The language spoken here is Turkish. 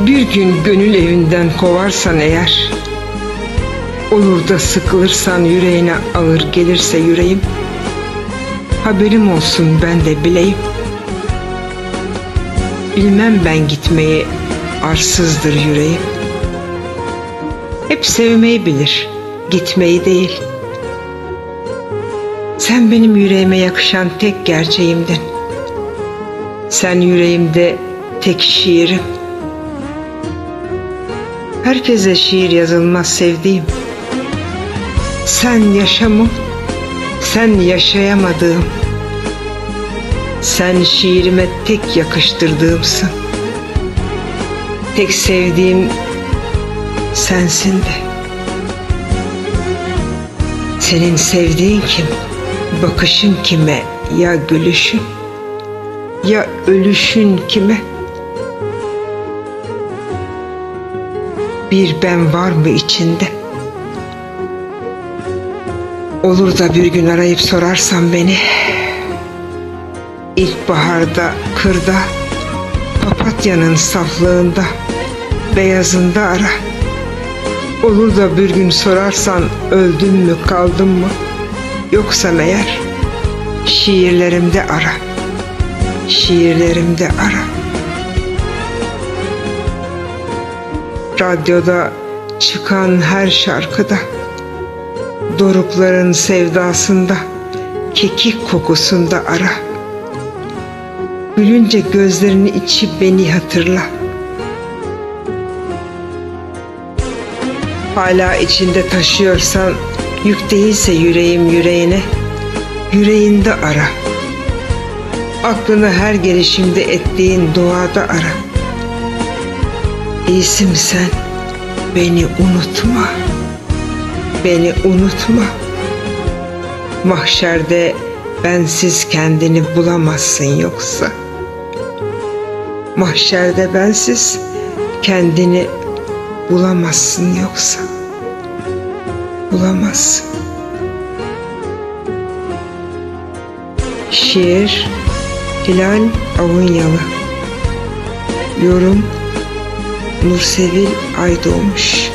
Bir gün gönül evinden kovarsan eğer Olur da sıkılırsan yüreğine ağır gelirse yüreğim Haberim olsun ben de bileyim. Bilmem ben gitmeyi arsızdır yüreğim. Hep sevmeyi bilir gitmeyi değil. Sen benim yüreğime yakışan tek gerçeğimdin. Sen yüreğimde tek şiirim Herkese şiir yazılmaz sevdiğim. Sen yaşamım, sen yaşayamadığım. Sen şiirime tek yakıştırdığımsın. Tek sevdiğim sensin de. Senin sevdiğin kim? Bakışın kime? Ya gülüşün? Ya ölüşün kime?'' Bir ben var mı içinde? Olur da bir gün arayıp sorarsan beni. İlkbaharda, kırda Papatyanın saflığında Beyazında ara. Olur da bir gün sorarsan Öldüm mü kaldım mı? Yoksa meğer Şiirlerimde ara. Şiirlerimde ara Radyoda çıkan her şarkıda Dorukların sevdasında Kekik kokusunda ara. Gülünce gözlerini içi beni hatırla. Hala içinde taşıyorsan Yük değilse yüreğim yüreğine Yüreğinde ara. Aklını her gelişimde ettiğin duada ara İyisin sen. Beni unutma. Beni unutma. Mahşerde bensiz kendini bulamazsın yoksa. Mahşerde bensiz kendini bulamazsın yoksa. Bulamazsın. Şiir Hilal Avunyalı Yorum Nursevil Aydoğmuş